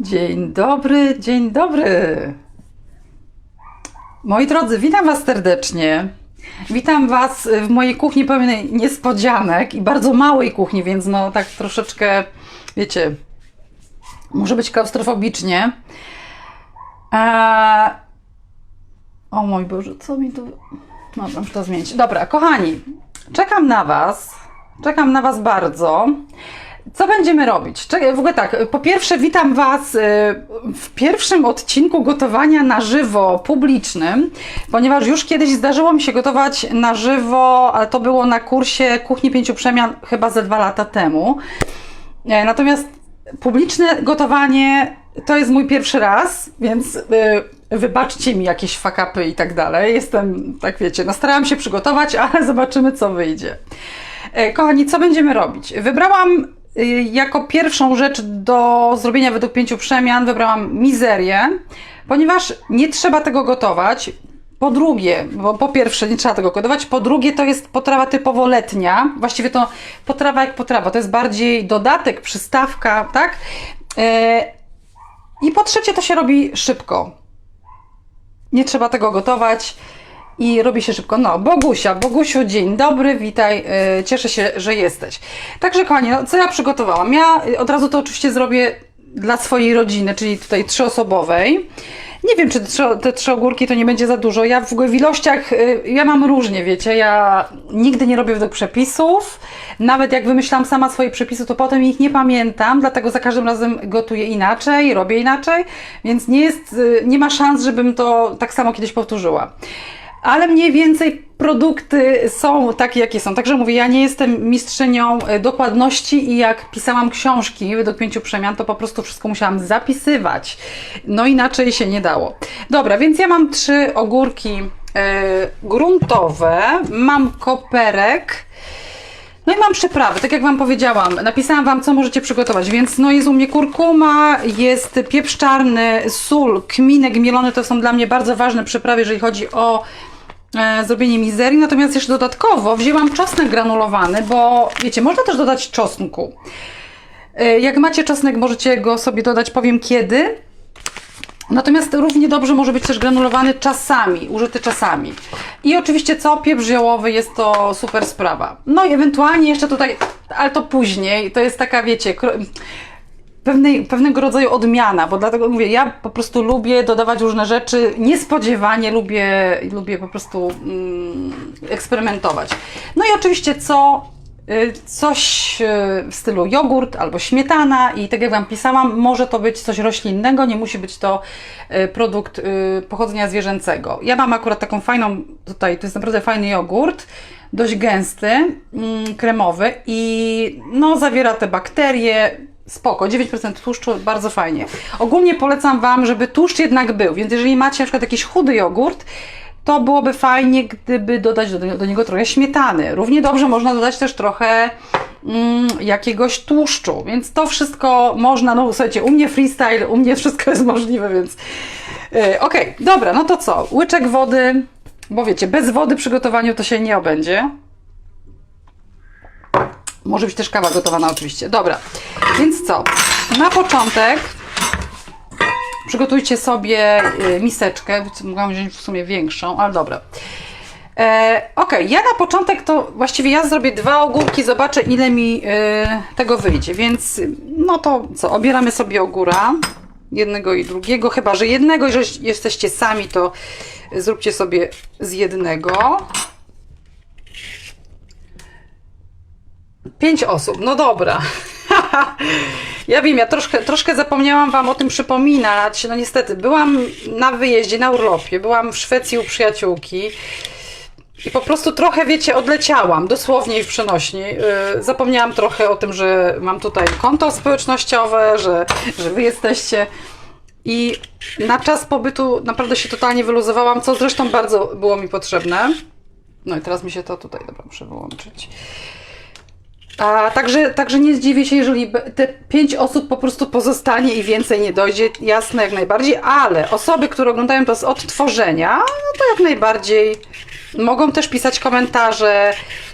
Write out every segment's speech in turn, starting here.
Dzień dobry, dzień dobry. Moi drodzy, witam Was serdecznie. Witam Was w mojej kuchni pełnej niespodzianek i bardzo małej kuchni, więc no tak troszeczkę, wiecie, może być klaustrofobicznie. Eee... O mój Boże, co mi tu... Dobra, muszę to zmienić. Dobra, kochani, czekam na Was. Czekam na Was bardzo. Co będziemy robić? Czekaj, w ogóle tak, po pierwsze witam Was y, w pierwszym odcinku gotowania na żywo publicznym, ponieważ już kiedyś zdarzyło mi się gotować na żywo, ale to było na kursie Kuchni Pięciu Przemian chyba ze dwa lata temu. E, Natomiast publiczne gotowanie to jest mój pierwszy raz, więc y, wybaczcie mi jakieś fakapy i tak dalej. Jestem, tak wiecie, no starałam się przygotować, ale zobaczymy co wyjdzie. E, Kochani, co będziemy robić? Wybrałam jako pierwszą rzecz do zrobienia według pięciu przemian, wybrałam mizerię, ponieważ nie trzeba tego gotować. Po drugie, bo po pierwsze nie trzeba tego gotować, po drugie to jest potrawa typowo letnia, właściwie to potrawa jak potrawa, to jest bardziej dodatek, przystawka, tak? E, I po trzecie to się robi szybko. Nie trzeba tego gotować i robi się szybko. No, Bogusia, Bogusiu, dzień dobry, witaj, yy, cieszę się, że jesteś. Także kochani, no, co ja przygotowałam? Ja y, od razu to oczywiście zrobię dla swojej rodziny, czyli tutaj trzyosobowej. Nie wiem, czy te trzy ogórki to nie będzie za dużo. Ja w ogóle w ilościach, y, ja mam różnie, wiecie, ja nigdy nie robię według przepisów. Nawet jak wymyślam sama swoje przepisy, to potem ich nie pamiętam, dlatego za każdym razem gotuję inaczej, robię inaczej, więc nie jest, nie ma szans, żebym to tak samo kiedyś powtórzyła ale mniej więcej produkty są takie, jakie są. Także mówię, ja nie jestem mistrzynią e, dokładności i jak pisałam książki według pięciu przemian, to po prostu wszystko musiałam zapisywać. No inaczej się nie dało. Dobra, więc ja mam trzy ogórki e, gruntowe, mam koperek. No i mam przyprawy, tak jak Wam powiedziałam, napisałam Wam, co możecie przygotować, więc no jest u mnie kurkuma, jest pieprz czarny, sól, kminek mielony, to są dla mnie bardzo ważne przyprawy, jeżeli chodzi o zrobienie mizerii, natomiast jeszcze dodatkowo wzięłam czosnek granulowany, bo wiecie, można też dodać czosnku. E, jak macie czosnek, możecie go sobie dodać, powiem kiedy. Natomiast równie dobrze może być też granulowany czasami, użyty czasami. I oczywiście co? Pieprz ziołowy jest to super sprawa. No i ewentualnie jeszcze tutaj, ale to później, to jest taka, wiecie, pewnej, pewnego rodzaju odmiana, bo dlatego mówię, ja po prostu lubię dodawać różne rzeczy, niespodziewanie lubię, lubię po prostu mm, eksperymentować. No i oczywiście co? Y, Coś y, w stylu jogurt albo śmietana i tak jak Wam pisałam, może to być coś roślinnego, nie musi być to y, produkt pochodzenia zwierzęcego. Ja mam akurat taką fajną, tutaj to jest naprawdę fajny jogurt, dość gęsty, mm, kremowy i no zawiera te bakterie, spoko, 9% tłuszczu, bardzo fajnie. Ogólnie polecam Wam, żeby tłuszcz jednak był, więc jeżeli macie na przykład jakiś chudy jogurt, to byłoby fajnie, gdyby dodać do, do niego trochę śmietany. Równie dobrze można dodać też trochę mm, jakiegoś tłuszczu, więc to wszystko można, no słuchajcie, u mnie freestyle, u mnie wszystko jest możliwe, więc yy, okej, dobra, no to co, łyczek wody, bo wiecie, bez wody przy gotowaniu to się nie obędzie. Może być też kawa gotowana oczywiście. Dobra, więc co? Na początek przygotujcie sobie y, miseczkę. Mogłam wziąć w sumie większą, ale dobra. E, ok, ja na początek to właściwie ja zrobię dwa ogórki, zobaczę ile mi e, tego wyjdzie, więc no to co, obieramy sobie ogóra, jednego i drugiego, chyba że jednego, jeżeli jesteście sami, to zróbcie sobie z jednego. Pięć osób, no dobra. Ja wiem, ja troszkę, troszkę zapomniałam Wam o tym przypominać. No niestety, byłam na wyjeździe, na urlopie, byłam w Szwecji u przyjaciółki. I po prostu trochę, wiecie, odleciałam, dosłownie i w przenośni. Yy, zapomniałam trochę o tym, że mam tutaj konto społecznościowe, że, że Wy jesteście. I na czas pobytu naprawdę się totalnie wyluzowałam, co zresztą bardzo było mi potrzebne. No i teraz mi się to tutaj, dobra, muszę wyłączyć. A także, także nie zdziwię się, jeżeli te pięć osób po prostu pozostanie i więcej nie dojdzie. Jasne, jak najbardziej, ale osoby, które oglądają to z odtworzenia, no to jak najbardziej Mogą też pisać komentarze,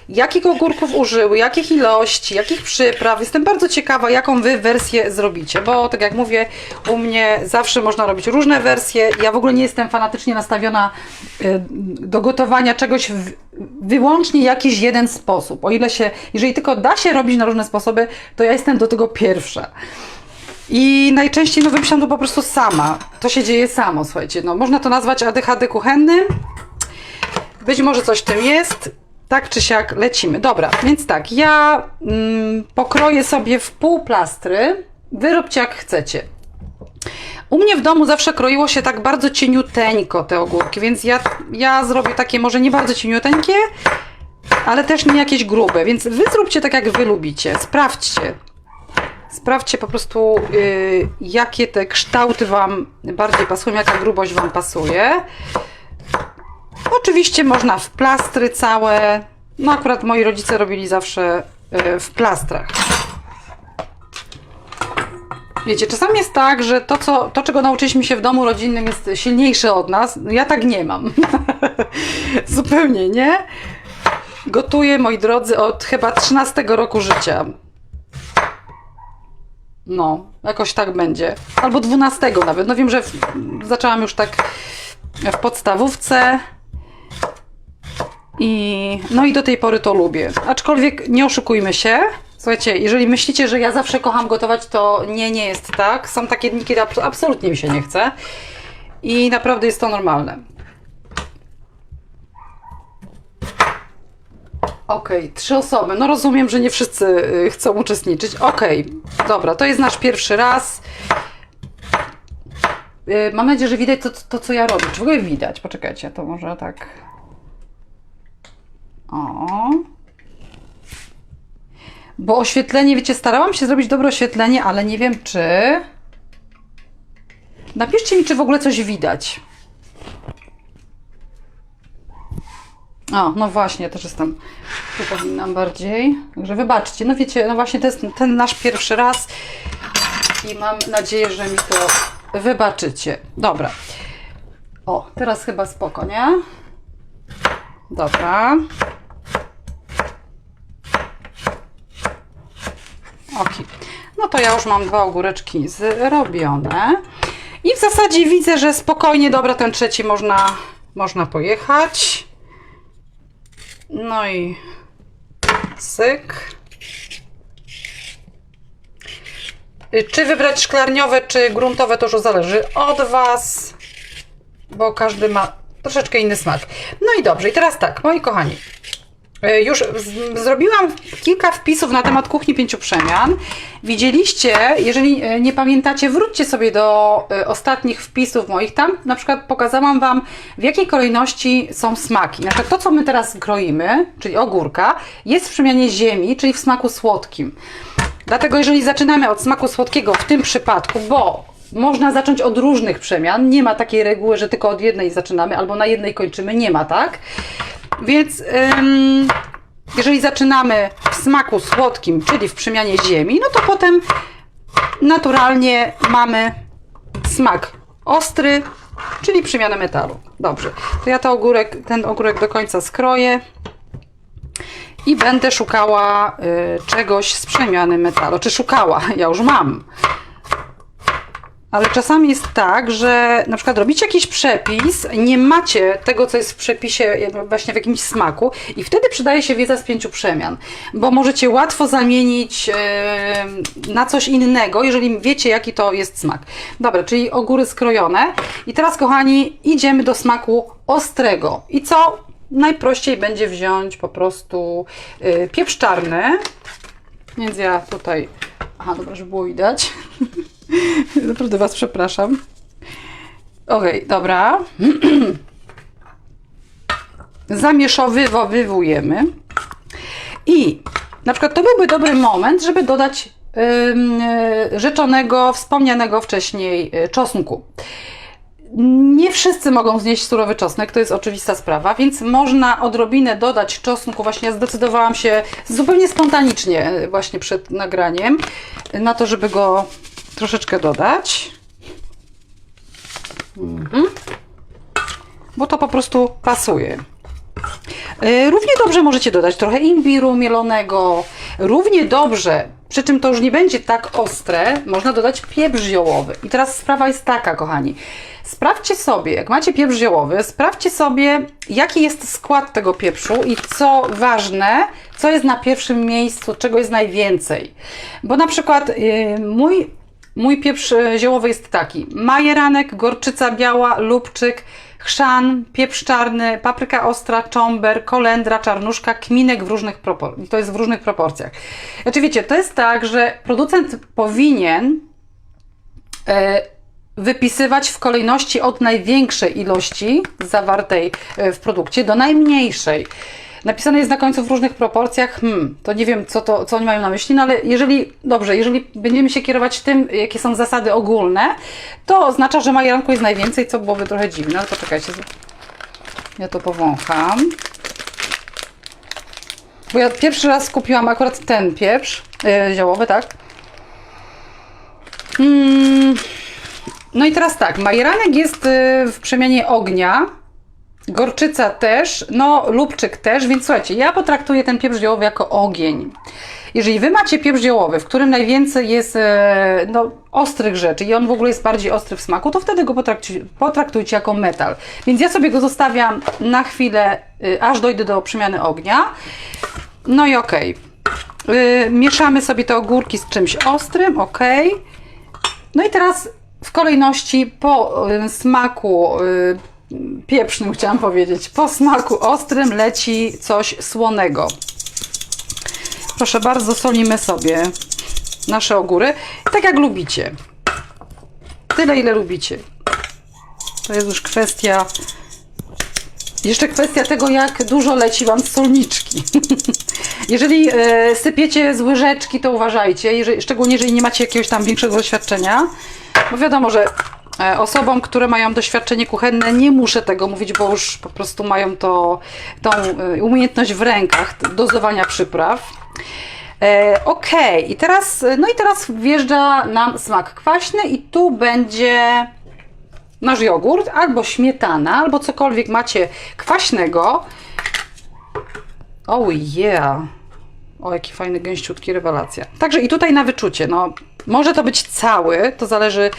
jakich ogórków użyły, jakich ilości, jakich przypraw. Jestem bardzo ciekawa, jaką wy wersję zrobicie, bo tak jak mówię, u mnie zawsze można robić różne wersje. Ja w ogóle nie jestem fanatycznie nastawiona y, do gotowania czegoś w wyłącznie jakiś jeden sposób. O ile się, jeżeli tylko da się robić na różne sposoby, to ja jestem do tego pierwsza. I najczęściej no wymyślam to po prostu sama. To się dzieje samo, słuchajcie. No, można to nazwać ADHD kuchennym. Być może coś w tym jest. Tak czy siak lecimy. Dobra, więc tak, ja mm, pokroję sobie w pół plastry. Wy róbcie jak chcecie. U mnie w domu zawsze kroiło się tak bardzo cieniuteńko te ogórki, więc ja, ja zrobię takie może nie bardzo cieniuteńkie, ale też nie jakieś grube, więc wy zróbcie tak jak wy lubicie. Sprawdźcie. Sprawdźcie po prostu, yy, jakie te kształty Wam bardziej pasują, jaka grubość Wam pasuje. Oczywiście można w plastry całe. No akurat moi rodzice robili zawsze yy, w plastrach. Wiecie, czasami jest tak, że to, co, to, czego nauczyliśmy się w domu rodzinnym, jest silniejsze od nas. Ja tak nie mam. Zupełnie nie. Gotuję, moi drodzy, od chyba 13 roku życia. No, jakoś tak będzie. Albo 12 nawet. No wiem, że w, zaczęłam już tak w podstawówce. I no i do tej pory to lubię. Aczkolwiek nie oszukujmy się. Słuchajcie, jeżeli myślicie, że ja zawsze kocham gotować, to nie, nie jest tak. Są takie dni, kiedy abs- absolutnie mi się nie chce. I naprawdę jest to normalne. Okej, trzy osoby. No rozumiem, że nie wszyscy y, chcą uczestniczyć. Okej, dobra, to jest nasz pierwszy raz. Y, Mam nadzieję, że widać to, to, co ja robię. Czy w ogóle widać? Poczekajcie, to może tak. O. Bo oświetlenie, wiecie, starałam się zrobić dobre oświetlenie, ale nie wiem czy. Napiszcie mi, czy w ogóle coś widać. O, no właśnie, też jestem. Tu powinnam bardziej. Także wybaczcie. No wiecie, no właśnie to jest ten nasz pierwszy raz i mam nadzieję, że mi to wybaczycie. Dobra. O, teraz chyba spoko, nie? Dobra. Ok. No to ja już mam dwa ogóreczki zrobione. I w zasadzie widzę, że spokojnie, dobra, ten trzeci można, można pojechać. No i syk. Y, Czy wybrać szklarniowe, czy gruntowe, to już zależy od Was, bo każdy ma troszeczkę inny smak. No i dobrze, i teraz tak, moi kochani. Y, Już zrobiłam kilka wpisów na temat kuchni pięciu przemian. Widzieliście, jeżeli y, nie pamiętacie, wróćcie sobie do y, ostatnich wpisów moich. Tam na przykład pokazałam Wam, w jakiej kolejności są smaki. Na przykład to, co my teraz kroimy, czyli ogórka, jest w przemianie ziemi, czyli w smaku słodkim. Dlatego jeżeli zaczynamy od smaku słodkiego w tym przypadku, bo można zacząć od różnych przemian, nie ma takiej reguły, że tylko od jednej zaczynamy albo na jednej kończymy, nie ma tak. Więc ym, jeżeli zaczynamy w smaku słodkim, czyli w przemianie ziemi, no to potem naturalnie mamy smak ostry, czyli przemianę metalu. Dobrze, to ja to ogórek, ten ogórek do końca skroję i będę szukała y, czegoś z przemiany metalu. Czy szukała? Ja już mam. Ale czasami jest tak, że na przykład robicie jakiś przepis, nie macie tego, co jest w przepisie właśnie w jakimś smaku i wtedy przydaje się wiedza z pięciu przemian, bo możecie łatwo zamienić na coś innego, jeżeli wiecie, jaki to jest smak. Dobra, czyli ogóry skrojone. I teraz, kochani, idziemy do smaku ostrego. I co? Najprościej będzie wziąć po prostu yy, pieprz czarny. Więc ja tutaj... Aha, dobra, żeby było widać. Naprawdę Was przepraszam. Okej, dobra. Zamieszowywujemy. I na przykład to byłby dobry moment, żeby dodać ym, y, rzeczonego, wspomnianego wcześniej y, czosnku. Nie wszyscy mogą znieść surowy czosnek, to jest oczywista sprawa, więc można odrobinę dodać czosnku. Właśnie ja zdecydowałam się zupełnie spontanicznie, y, właśnie przed nagraniem, na to, żeby go troszeczkę dodać. Mhm. Bo to po prostu pasuje. Y, Równie dobrze możecie dodać trochę imbiru mielonego. Równie dobrze, przy czym to już nie będzie tak ostre, można dodać pieprz ziołowy. I teraz sprawa jest taka, kochani. Sprawdźcie sobie, jak macie pieprz ziołowy, sprawdźcie sobie, jaki jest skład tego pieprzu i co ważne, co jest na pierwszym miejscu, czego jest najwięcej. Bo na przykład yy, mój, mój pieprz y, ziołowy jest taki: majeranek, gorczyca biała, lubczyk, chrzan, pieprz czarny, papryka ostra, czomber, kolendra, czarnuszka, kminek w różnych proporcjach. To jest w różnych proporcjach. Znaczy to jest tak, że producent powinien e, wypisywać w kolejności od największej ilości zawartej e, w produkcie do najmniejszej. Napisane jest na końcu w różnych proporcjach. Hmm, to nie wiem, co, to, co oni mają na myśli, no ale jeżeli, dobrze, jeżeli będziemy się kierować tym, jakie są zasady ogólne, to oznacza, że majeranku jest najwięcej, co byłoby trochę dziwne, ale poczekajcie. Ja to powącham. Bo ja pierwszy raz kupiłam akurat ten pieprz yy, ziołowy, tak? Mm, no i teraz tak, majeranek jest y, w przemianie ognia, gorczyca też, no lubczyk też, więc słuchajcie, ja potraktuję ten pieprz ziołowy jako ogień. Jeżeli wy macie pieprz ziołowy, w którym najwięcej jest e, no, ostrych rzeczy i on w ogóle jest bardziej ostry w smaku, to wtedy go potraktujcie, potraktujcie jako metal. Więc ja sobie go zostawiam na chwilę, y, aż dojdę do przemiany ognia. No i okej. Y, Mieszamy sobie te ogórki z czymś ostrym, ok. No i teraz w kolejności po smaku pieprznym chciałam powiedzieć, po smaku ostrym leci coś słonego. Proszę bardzo, solimy sobie nasze ogóry, tak jak lubicie. Tyle, ile lubicie. To jest już kwestia. Jeszcze kwestia tego, jak dużo leci Wam solniczki. jeżeli e, sypiecie z łyżeczki, to uważajcie, jeżeli, szczególnie jeżeli nie macie jakiegoś tam większego doświadczenia. Bo wiadomo, że osobom, które mają doświadczenie kuchenne, nie muszę tego mówić, bo już po prostu mają to, tą e, umiejętność w rękach dozowania przypraw. E, ok, i teraz, no i teraz wjeżdża nam smak kwaśny i tu będzie nasz jogurt, albo śmietana, albo cokolwiek macie kwaśnego. Oh yeah! O, jaki fajny, gęściutki, rewelacja. Także i tutaj na wyczucie, no, może to być cały, to zależy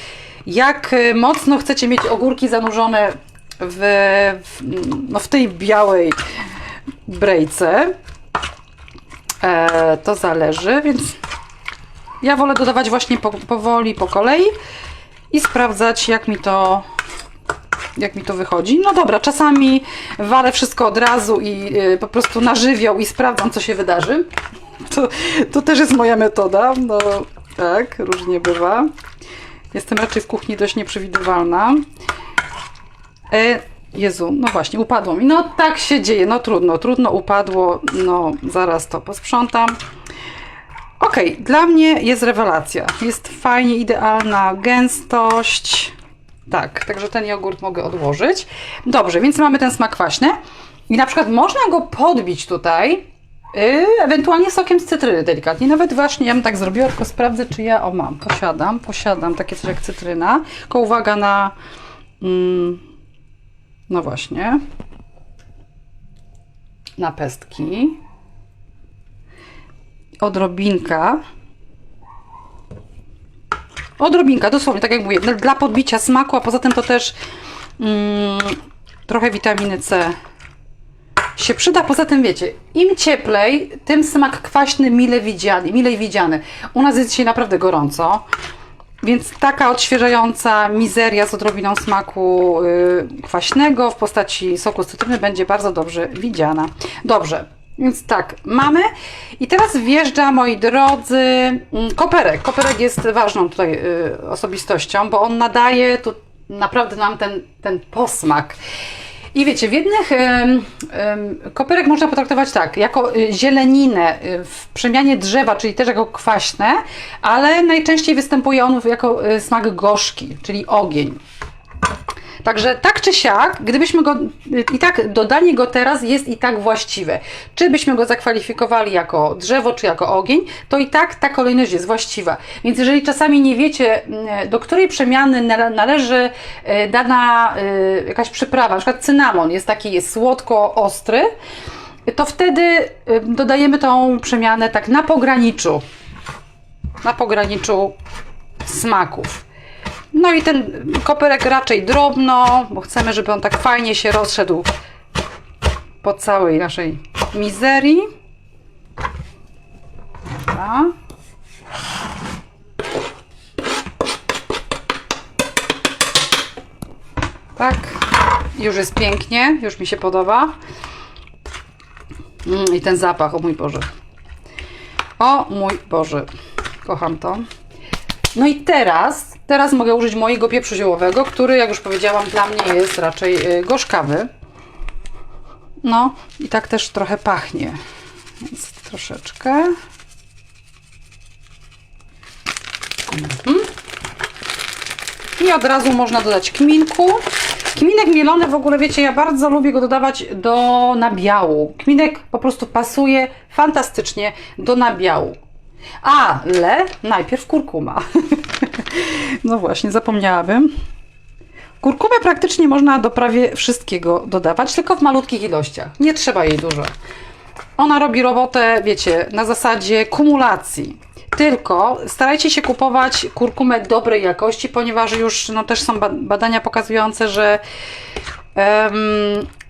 jak y, mocno chcecie mieć ogórki zanurzone w, w, no, w tej białej brejce. E, to zależy, więc ja wolę dodawać właśnie po, powoli, po kolei i sprawdzać, jak mi to jak mi to wychodzi. No dobra, czasami walę wszystko od razu i y, po prostu na żywioł i sprawdzam, co się wydarzy. To, to też jest moja metoda. No tak, różnie bywa. Jestem raczej w kuchni dość nieprzewidywalna. E, Jezu, no właśnie, upadło mi. No tak się dzieje, no trudno, trudno upadło. No zaraz to posprzątam. Ok, dla mnie jest rewelacja. Jest fajnie, idealna gęstość. Tak, także ten jogurt mogę odłożyć. Dobrze, więc mamy ten smak kwaśny. I na przykład można go podbić tutaj, yy, ewentualnie sokiem z cytryny delikatnie. Nawet właśnie ja bym tak zrobiła, tylko sprawdzę, czy ja, o mam, posiadam, posiadam takie coś jak cytryna. Tylko uwaga na, mm, no właśnie, na pestki. Odrobinka Odrobinka, dosłownie, tak jak mówię, dla podbicia smaku, a poza tym to też mm, trochę witaminy C się przyda. Poza tym wiecie, im cieplej, tym smak kwaśny mile widziany, milej widziany. U nas jest dzisiaj naprawdę gorąco, więc taka odświeżająca mizeria z odrobiną smaku yy, kwaśnego w postaci soku cytryny będzie bardzo dobrze widziana. Dobrze, więc tak, mamy. I teraz wjeżdża, moi drodzy, mm, koperek. Koperek jest ważną tutaj y, osobistością, bo on nadaje tu naprawdę nam ten, ten posmak. I wiecie, w jednych ym, koperek można potraktować tak, jako y, zieleninę y, w przemianie drzewa, czyli też jako kwaśne, ale najczęściej występuje on jako y, smak gorzki, czyli ogień. Także tak czy siak, gdybyśmy go i tak dodanie go teraz jest i tak właściwe. Czy byśmy go zakwalifikowali jako drzewo, czy jako ogień, to i tak ta kolejność jest właściwa. Więc jeżeli czasami nie wiecie, mm, do której przemiany należy e, dana e, jakaś przyprawa, na przykład cynamon jest taki jest słodko-ostry, to wtedy y, dodajemy tą przemianę tak na pograniczu. Na pograniczu smaków. No i ten koperek raczej drobno, bo chcemy, żeby on tak fajnie się rozszedł po całej naszej mizerii. Dobra. Tak, już jest pięknie, już mi się podoba. Mm, I ten zapach, o mój Boże. O mój Boże, kocham to. No i teraz, teraz mogę użyć mojego pieprzu ziołowego, który, jak już powiedziałam, dla mnie jest raczej y, gorzkawy. No i tak też trochę pachnie. Więc troszeczkę. Mhm. I od razu można dodać kminku. Kminek mielony w ogóle, wiecie, ja bardzo lubię go dodawać do nabiału. Kminek po prostu pasuje fantastycznie do nabiału. Ale najpierw kurkuma. no właśnie, zapomniałabym. Kurkumę praktycznie można do prawie wszystkiego dodawać, tylko w malutkich ilościach. Nie trzeba jej dużo. Ona robi robotę, wiecie, na zasadzie kumulacji. Tylko starajcie się kupować kurkumę dobrej jakości, ponieważ już no, też są ba- badania pokazujące, że em,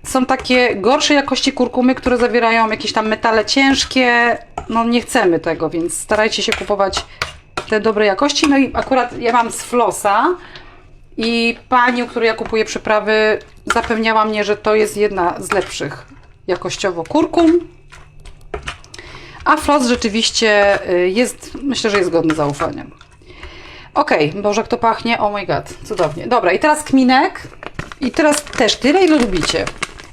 są takie gorsze jakości kurkumy, które zawierają jakieś tam metale ciężkie. No nie chcemy tego, więc starajcie się kupować te dobrej jakości. No i akurat ja mam z flosa i pani, u której ja kupuję przyprawy, zapewniała mnie, że to jest jedna z lepszych jakościowo kurkum. A flos rzeczywiście y, jest, myślę, że jest godny zaufania. Okej, Boże, jak to pachnie. Oh my god, cudownie. Dobra, i teraz kminek. I teraz też tyle, ile lubicie.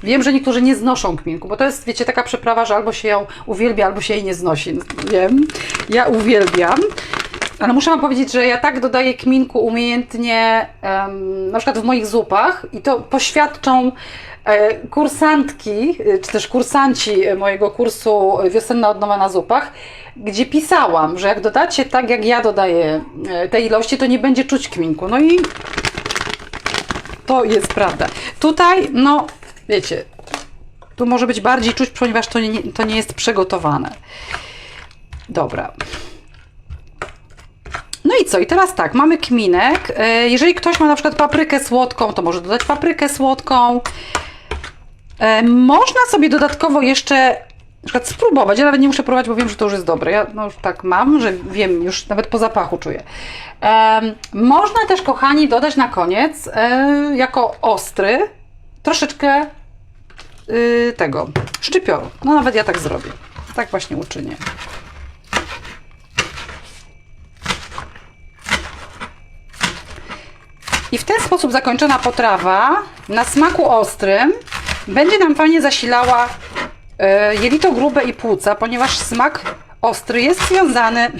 Wiem, że niektórzy nie znoszą kminku, bo to jest, wiecie, taka przyprawa, że albo się ją uwielbia, albo się jej nie znosi. Wiem, ja uwielbiam. Ale muszę Wam powiedzieć, że ja tak dodaję kminku umiejętnie, em, na przykład w moich zupach, i to poświadczą e, kursantki, e, czy też kursanci e, mojego kursu Wiosenna odnowa na zupach, gdzie pisałam, że jak dodacie tak, jak ja dodaję e, tej ilości, to nie będzie czuć kminku. No i to jest prawda. Tutaj, no, wiecie, tu może być bardziej czuć, ponieważ to nie, to nie jest przygotowane. Dobra. No i co? I teraz tak, mamy kminek. E, Jeżeli ktoś ma na przykład paprykę słodką, to może dodać paprykę słodką. E, Można sobie dodatkowo jeszcze na przykład spróbować. Ja nawet nie muszę próbować, bo wiem, że to już jest dobre. Ja no już tak mam, że wiem, już nawet po zapachu czuję. Można też, kochani, dodać na koniec e, jako ostry troszeczkę y, tego szczypioru. No nawet ja tak zrobię. Tak właśnie uczynię. I w ten sposób zakończona potrawa na smaku ostrym będzie nam fajnie zasilała jelito grube i płuca, ponieważ smak ostry jest związany,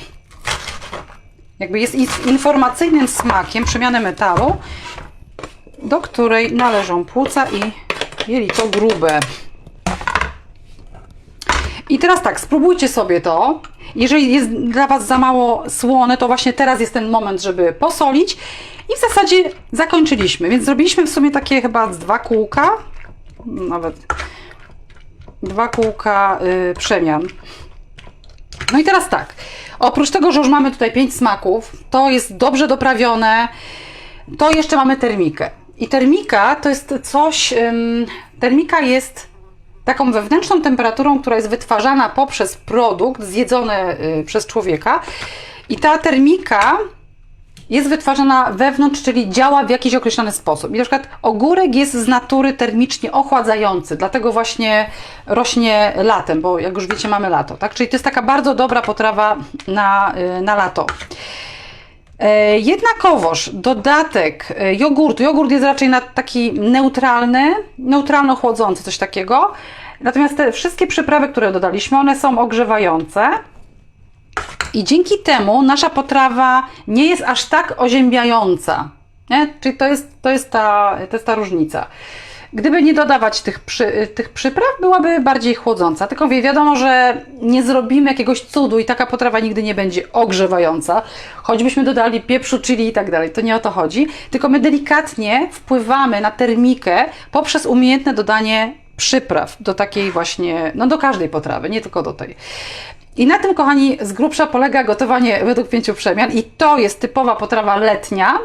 jakby jest in- informacyjnym smakiem przemiany metalu, do której należą płuca i jelito grube. I teraz tak, spróbujcie sobie to. Jeżeli jest dla Was za mało słone, to właśnie teraz jest ten moment, żeby posolić. I w zasadzie zakończyliśmy. Więc zrobiliśmy w sumie takie chyba dwa kółka. Nawet dwa kółka y, przemian. No i teraz tak. Oprócz tego, że już mamy tutaj pięć smaków, to jest dobrze doprawione, to jeszcze mamy termikę. I termika to jest coś. ym, termika jest taką wewnętrzną temperaturą, która jest wytwarzana poprzez produkt zjedzony y, przez człowieka. I ta termika jest wytwarzana wewnątrz, czyli działa w jakiś określony sposób. I na przykład ogórek jest z natury termicznie ochładzający, dlatego właśnie rośnie latem, bo jak już wiecie, mamy lato, tak? Czyli to jest taka bardzo dobra potrawa na, y, na lato. E, Jednakowoż dodatek e, jogurtu. Jogurt jest raczej na taki neutralny, neutralno chłodzący, coś takiego. Natomiast te wszystkie przyprawy, które dodaliśmy, one są ogrzewające. I dzięki temu nasza potrawa nie jest aż tak oziębiająca. Nie? Czyli to jest, to, jest ta, to jest ta różnica. Gdyby nie dodawać tych, przy, tych przypraw, byłaby bardziej chłodząca. Tylko wie, wiadomo, że nie zrobimy jakiegoś cudu i taka potrawa nigdy nie będzie ogrzewająca, choćbyśmy dodali pieprzu, chili i tak dalej. To nie o to chodzi. Tylko my delikatnie wpływamy na termikę poprzez umiejętne dodanie przypraw do takiej właśnie, no do każdej potrawy, nie tylko do tej. I na tym, kochani, z grubsza polega gotowanie według pięciu przemian i to jest typowa potrawa letnia.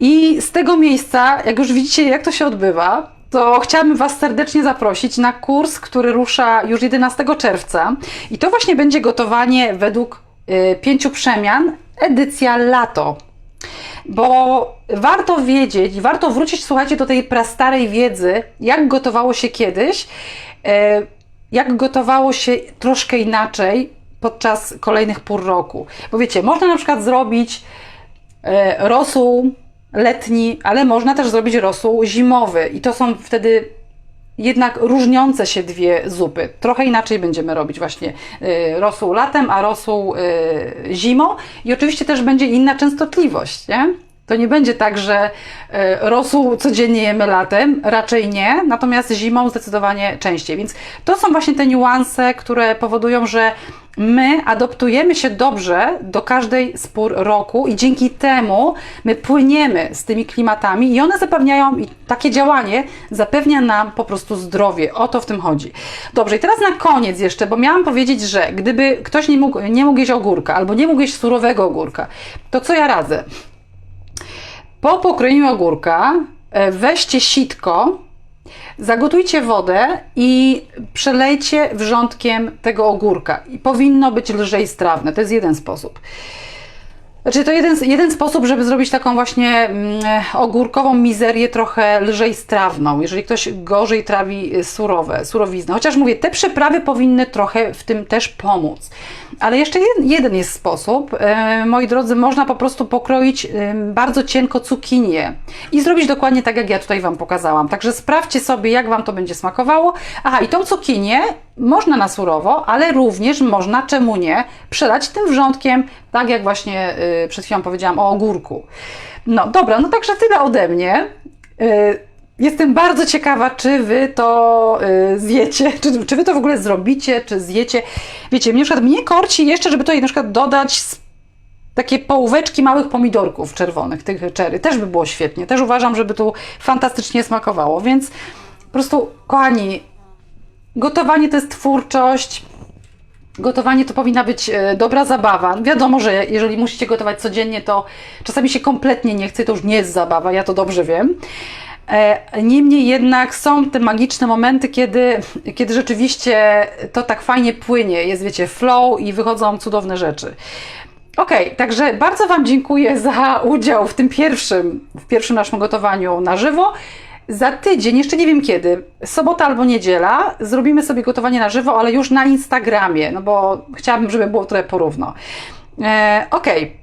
I z tego miejsca, jak już widzicie, jak to się odbywa, to chciałabym Was serdecznie zaprosić na kurs, który rusza już 11 czerwca. I to właśnie będzie gotowanie według y, pięciu przemian, edycja lato. Bo warto wiedzieć, warto wrócić, słuchajcie, do tej prastarej wiedzy, jak gotowało się kiedyś, e, jak gotowało się troszkę inaczej podczas kolejnych pór roku. Bo wiecie, można na przykład zrobić e, rosół letni, ale można też zrobić rosół zimowy i to są wtedy jednak różniące się dwie zupy. Trochę inaczej będziemy robić właśnie y, rosół latem, a rosół y, zimą i oczywiście też będzie inna częstotliwość, nie? To nie będzie tak, że y, rosół codziennie jemy latem, raczej nie, natomiast zimą zdecydowanie częściej. Więc to są właśnie te niuanse, które powodują, że my adoptujemy się dobrze do każdej z pór roku i dzięki temu my płyniemy z tymi klimatami i one zapewniają, i takie działanie zapewnia nam po prostu zdrowie. O to w tym chodzi. Dobrze, i teraz na koniec jeszcze, bo miałam powiedzieć, że gdyby ktoś nie mógł, nie mógł jeść ogórka albo nie mógł jeść surowego ogórka, to co ja radzę? Po pokrojeniu ogórka e, weźcie sitko, Zagotujcie wodę i przelejcie wrzątkiem tego ogórka. I powinno być lżej strawne. To jest jeden sposób. Znaczy, to jeden, jeden sposób, żeby zrobić taką właśnie mm, ogórkową mizerię trochę lżej strawną, jeżeli ktoś gorzej trawi y, surowe, surowiznę. Chociaż mówię, te przyprawy powinny trochę w tym też pomóc. Ale jeszcze jeden, jeden jest sposób. E, moi drodzy, można po prostu pokroić e, bardzo cienko cukinię i zrobić dokładnie tak, jak ja tutaj Wam pokazałam. Także sprawdźcie sobie, jak Wam to będzie smakowało. Aha, i tą cukinię można na surowo, ale również można, czemu nie, przelać tym wrzątkiem, tak jak właśnie y, przed chwilą powiedziałam o ogórku. No dobra, no także tyle ode mnie. Y, Jestem bardzo ciekawa, czy wy to y, zjecie, czy, czy wy to w ogóle zrobicie, czy zjecie. Wiecie, mnie, na przykład, mnie korci jeszcze, żeby tutaj na przykład dodać takie połóweczki małych pomidorków czerwonych, tych czery. Też by było świetnie. Też uważam, żeby tu fantastycznie smakowało. Więc po prostu, kochani, gotowanie to jest twórczość. Gotowanie to powinna być e, dobra zabawa. Wiadomo, że jeżeli musicie gotować codziennie, to czasami się kompletnie nie chce, to już nie jest zabawa, ja to dobrze wiem. E, Niemniej jednak są te magiczne momenty, kiedy, kiedy rzeczywiście to tak fajnie płynie, jest wiecie, flow i wychodzą cudowne rzeczy. Okej, także bardzo Wam dziękuję za udział w tym pierwszym, w pierwszym naszym gotowaniu na żywo. Za tydzień, jeszcze nie wiem kiedy, sobota albo niedziela, zrobimy sobie gotowanie na żywo, ale już na Instagramie, no bo chciałabym, żeby było trochę porówno. E, Okej.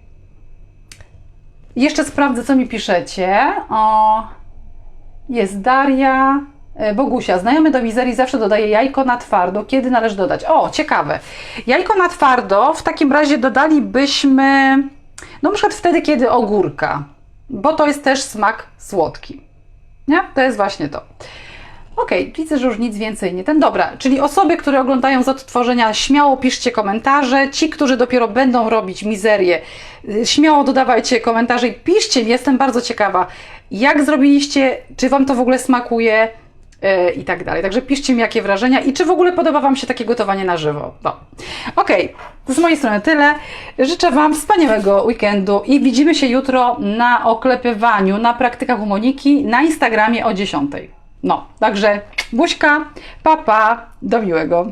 Jeszcze sprawdzę, co mi piszecie. O, jest Daria. E, Bogusia, znajomy do mizerii zawsze dodaje jajko na twardo. Kiedy należy dodać? O, ciekawe. Jajko na twardo w takim razie dodalibyśmy, no na przykład wtedy, kiedy ogórka, bo to jest też smak słodki. Nie? To jest właśnie to. Okej, widzę, że już nic więcej nie ten. Dobra, czyli osoby, które oglądają z odtworzenia, śmiało piszcie komentarze. Ci, którzy dopiero będą robić mizerię, y, śmiało dodawajcie komentarze i piszcie. Jestem bardzo ciekawa, jak zrobiliście, czy Wam to w ogóle smakuje i tak dalej. Także piszcie mi, jakie wrażenia i czy w ogóle podoba Wam się takie gotowanie na żywo. No. Okej, to z mojej strony tyle. Życzę Wam wspaniałego weekendu i widzimy się jutro na oklepywaniu, na praktykach u Moniki na Instagramie o 10. No, także buźka, papa, do miłego.